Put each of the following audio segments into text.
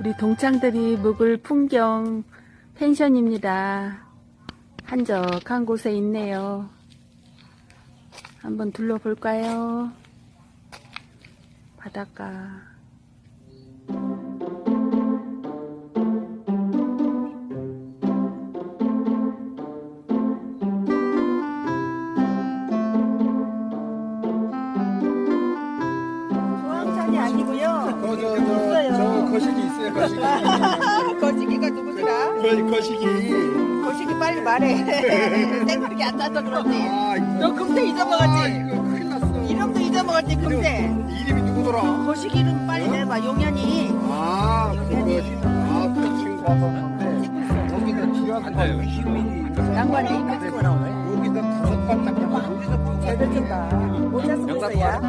우리 동창들이 묵을 풍경 펜션입니다. 한적한 곳에 있네요. 한번 둘러볼까요? 바닷가. 조항찬이 아니고요. 어, 거시기 있어요, 거시기. 거시기가 누구더라? 거, 거시기. 거시기 빨리 말해. 땡그렇게 안 따서 그러지. 아. 너 금세 아, 잊어먹었지? 이거 큰일 났어. 이름도 잊어먹었지, 금세. 이름, 이름이 누구더라? 거시기 이름 빨리 내봐, 용현이. 아, 그거, 아, 그 친구 봤었는데, 여기다 기억한다, 시민이. 양반이. 여기다 다섯 발짝 하고, 여기다 잘 됐다. 모자 쓰고 있어야.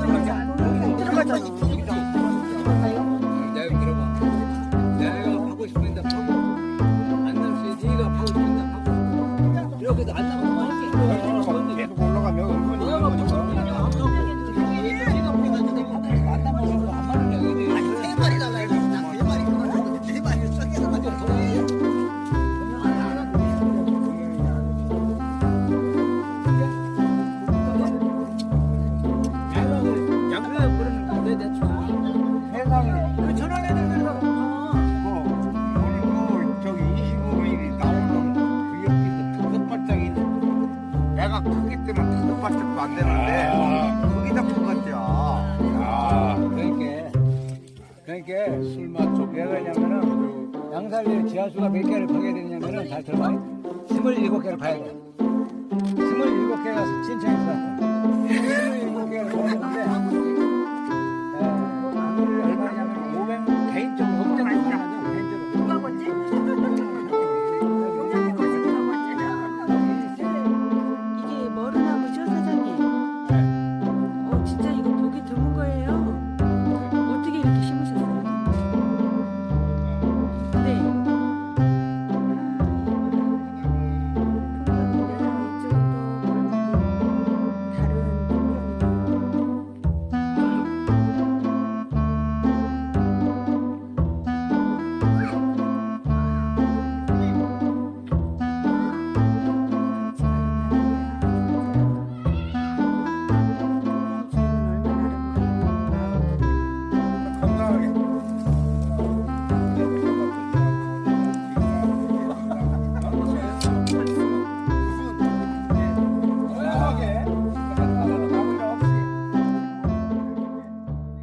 동영상. 들어가자. 크기 때문에 다섯 발짝도 안 되는데 거기다 뽑았죠. 아, 그러니까 그러니까 술맛 좀 내가 왜냐면은 양살리 지하수가 몇 개를 파게 되냐면은 잘 들어봐. 27개를 파야 돼. 27개가 천천히 들